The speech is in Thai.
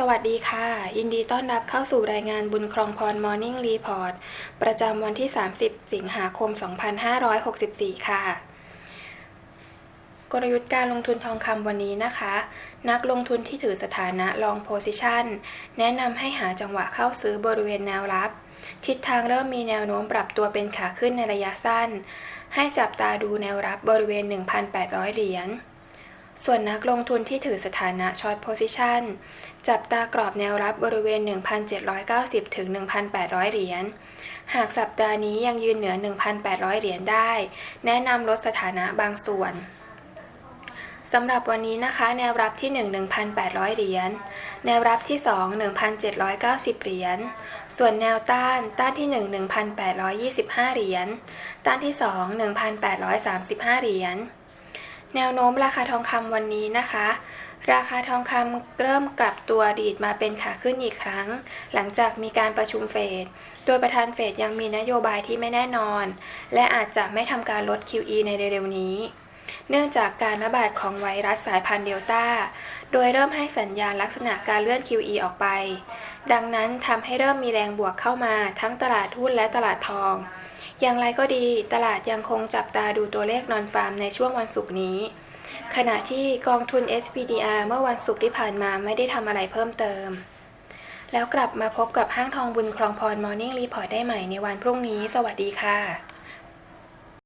สวัสดีค่ะ ยินดีต้อนรับเข้าสู่รายงานบุญครองพร Morning Report ประจำวันที่ 30 สิงหาคม 2564 ค่ะ กลยุทธ์การลงทุนทองคำวันนี้นะคะ นักลงทุนที่ถือสถานะ long position แนะนำให้หาจังหวะเข้าซื้อบริเวณแนวรับ ทิศทางเริ่มมีแนวโน้มปรับตัวเป็นขาขึ้นในระยะสั้น ให้จับตาดูแนวรับบริเวณ 1,800 เหรียญ ส่วนนักลงทุนที่ถือสถานะ short position จับตากรอบแนวรับบริเวณ 1,790 ถึง 1,800 เหรียญ หากสัปดาห์นี้ยังยืนเหนือ 1,800 เหรียญได้ แนะนำลดสถานะบางส่วนสำหรับวันนี้นะคะ แนวรับที่ 1 1,800 เหรียญ แนวรับที่ 2 1,790 เหรียญ ส่วนแนวต้าน ต้านที่ 1 1,825 เหรียญ ต้านที่ 2 1,835 เหรียญ แนวโน้มราคาทองคำวันนี้นะคะ ราคาทองคำเริ่มกลับตัวดีดมาเป็นขาขึ้นอีกครั้ง หลังจากมีการประชุมเฟด โดยประธานเฟดยังมีนโยบายที่ไม่แน่นอน และอาจจะไม่ทำการลด QE ในเร็วๆนี้ เนื่องจากการระบาดของไวรัสสายพันธุ์เดลต้า โดยเริ่มให้สัญญาณลักษณะการเลื่อน QE ออกไป ดังนั้นทำให้เริ่มมีแรงบวกเข้ามาทั้งตลาดหุ้นและตลาดทอง อย่างไรก็ดีตลาดยังคงจับตาดูตัวเลขนอนฟาร์มในช่วงวันศุกร์นี้ ขณะที่กองทุน SPDR เมื่อวันศุกร์ที่ผ่านมาไม่ได้ทำอะไรเพิ่มเติม แล้วกลับมาพบกับห้างทองบุญคลองพร Morning Report ได้ใหม่ในวันพรุ่งนี้ สวัสดีค่ะ